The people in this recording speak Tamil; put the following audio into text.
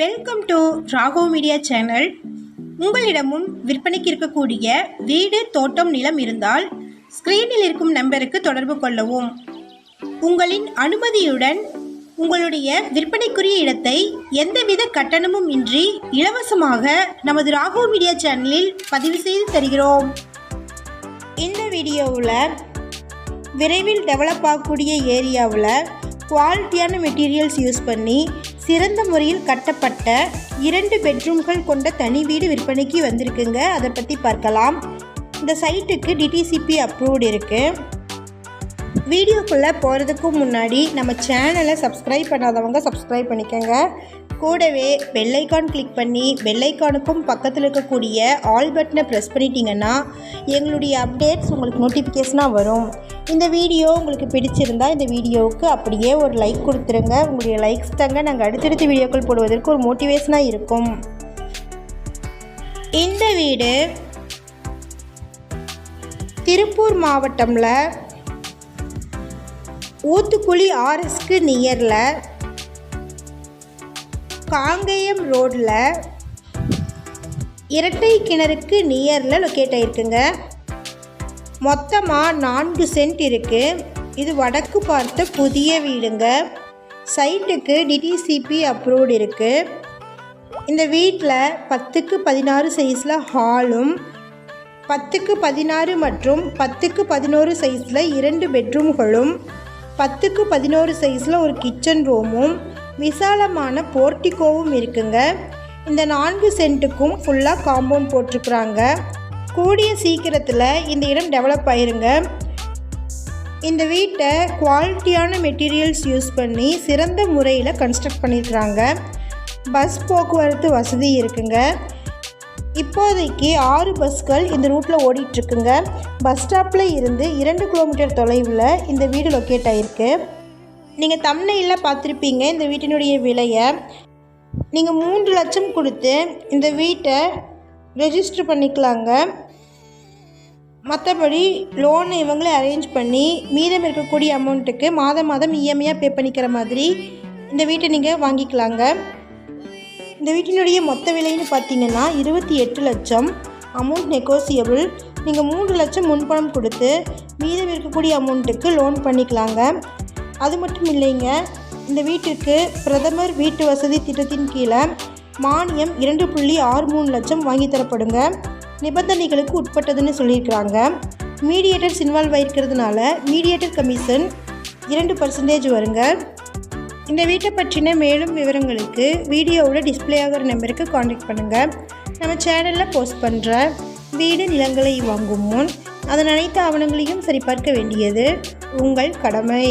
Welcome to Rago media channel உங்களிடமும் விற்பனைக்கு இருக்கக்கூடிய வீடு தோட்டம் நிலம் இருந்தால் ஸ்க்ரீனில் இருக்கும் நம்பருக்கு தொடர்பு கொள்ளவும். உங்களின் அனுமதியுடன் உங்களுடைய விற்பனைக்குரிய இடத்தை எந்தவித கட்டணமும் இன்றி இலவசமாக நமது ராகோ மீடியா சேனலில் பதிவு செய்து தருகிறோம். இந்த வீடியோவில் விரைவில் டெவலப் ஆகக்கூடிய ஏரியாவில் குவாலிட்டியான மெட்டீரியல்ஸ் யூஸ் பண்ணி சிறந்த முறையில் கட்டப்பட்ட இரண்டு பெட்ரூம்கள் கொண்ட தனி வீடு விற்பனைக்கு வந்திருக்குங்க. அதை பற்றி பார்க்கலாம். இந்த சைட்டுக்கு டிடிசிபி அப்ரூவ்டு இருக்குது வீடியோக்குள்ளே போகிறதுக்கு முன்னாடி நம்ம சேனலை சப்ஸ்கிரைப் பண்ணாதவங்க சப்ஸ்கிரைப் பண்ணிக்கோங்க. கூடவே பெல்லைக்கான் கிளிக் பண்ணி பெல்லைக்கானுக்கும் பக்கத்தில் இருக்கக்கூடிய ஆல் பட்டனை ப்ரெஸ் பண்ணிட்டீங்கன்னா எங்களுடைய அப்டேட்ஸ் உங்களுக்கு நோட்டிஃபிகேஷனாக வரும். இந்த வீடியோ உங்களுக்கு பிடிச்சிருந்தா இந்த வீடியோவுக்கு அப்படியே ஒரு லைக் கொடுத்துருங்க. உங்களுடைய லைக்ஸ் தாங்க நாங்கள் அடுத்தடுத்த வீடியோக்கள் போடுவதற்கு ஒரு மோட்டிவேஷனாக இருக்கும். இந்த வீடு திருப்பூர் மாவட்டமில் ஊத்துக்குழி ஆர்எஸ்க்கு நியரில் காங்கேயம் ரோடில் இரட்டை கிணறுக்கு நியரில் லொக்கேட் ஆகிருக்குங்க மொத்தமாக நான்கு சென்ட் இருக்குது இது வடக்கு பார்த்த புதிய வீடுங்க. சைட்டுக்கு டிடிசிபி அப்ரூவ்டு இருக்குது இந்த வீட்டில் பத்துக்கு பதினாறு சைஸில் ஹாலும் பத்துக்கு பதினாறு மற்றும் பத்துக்கு பதினோரு சைஸில் இரண்டு பெட்ரூம்களும் பத்துக்கு பதினோரு சைஸில் ஒரு கிச்சன் ரூமும் விசாலமான போர்ட்டிகோவும் இருக்குங்க. இந்த நான்கு சென்ட்டுக்கும் ஃபுல்லாக காம்பவுண்ட் போட்டிருக்குறாங்க. கூடிய சீக்கிரத்தில் இந்த இடம் டெவலப் ஆயிருங்க. இந்த வீட்டை குவாலிட்டியான மெட்டீரியல்ஸ் யூஸ் பண்ணி சிறந்த முறையில் கன்ஸ்ட்ரக்ட் பண்ணியிருக்கிறாங்க பஸ் போக்குவரத்து வசதி இருக்குங்க. இப்போதைக்கு ஆறு பஸ்கள் இந்த ரூட்டில் ஓடிட்டுருக்குங்க. பஸ் ஸ்டாப்பில் இருந்து இரண்டு கிலோமீட்டர் தொலைவில் இந்த வீடு லொக்கேட் ஆகிருக்கு நீங்கள் தம்னையில் பார்த்துருப்பீங்க இந்த வீட்டினுடைய விலையை. நீங்கள் மூன்று லட்சம் கொடுத்து இந்த வீட்டை ரெஜிஸ்டர் பண்ணிக்கலாங்க. மற்றபடி லோன் இவங்களே அரேஞ்ச் பண்ணி மீதம் இருக்கக்கூடிய அமௌண்ட்டுக்கு மாதம் மாதம் இஎம்ஐயாக பே பண்ணிக்கிற மாதிரி இந்த வீட்டை நீங்கள் வாங்கிக்கலாங்க. இந்த வீட்டினுடைய மொத்த விலைன்னு பார்த்தீங்கன்னா இருபத்தி எட்டு லட்சம். அமௌண்ட் நெகோசியபிள் நீங்கள் மூன்று லட்சம் முன்பணம் கொடுத்து மீதம் இருக்கக்கூடிய அமௌண்ட்டுக்கு லோன் பண்ணிக்கலாங்க. அது மட்டும் இல்லைங்க இந்த வீட்டிற்கு பிரதமர் வீட்டு வசதி திட்டத்தின் கீழே மானியம் இரண்டு புள்ளி ஆறு மூணு லட்சம் வாங்கி தரப்படுங்க. நிபந்தனைகளுக்கு உட்பட்டதுன்னு சொல்லியிருக்கிறாங்க. மீடியேட்டர்ஸ் இன்வால்வ் ஆகிருக்கிறதுனால மீடியேட்டர் கமிஷன் இரண்டு பர்சன்டேஜ் வருங்க. இந்த வீட்டை பற்றின மேலும் விவரங்களுக்கு வீடியோவில் டிஸ்பிளே ஆகிற நம்பருக்கு காண்டாக்ட் பண்ணுங்கள் நம்ம சேனலில் போஸ்ட் பண்ணுற வீடு நிலங்களை வாங்கும் முன் அதன் அனைத்து ஆவணங்களையும் சரிபார்க்க வேண்டியது உங்கள் கடமை.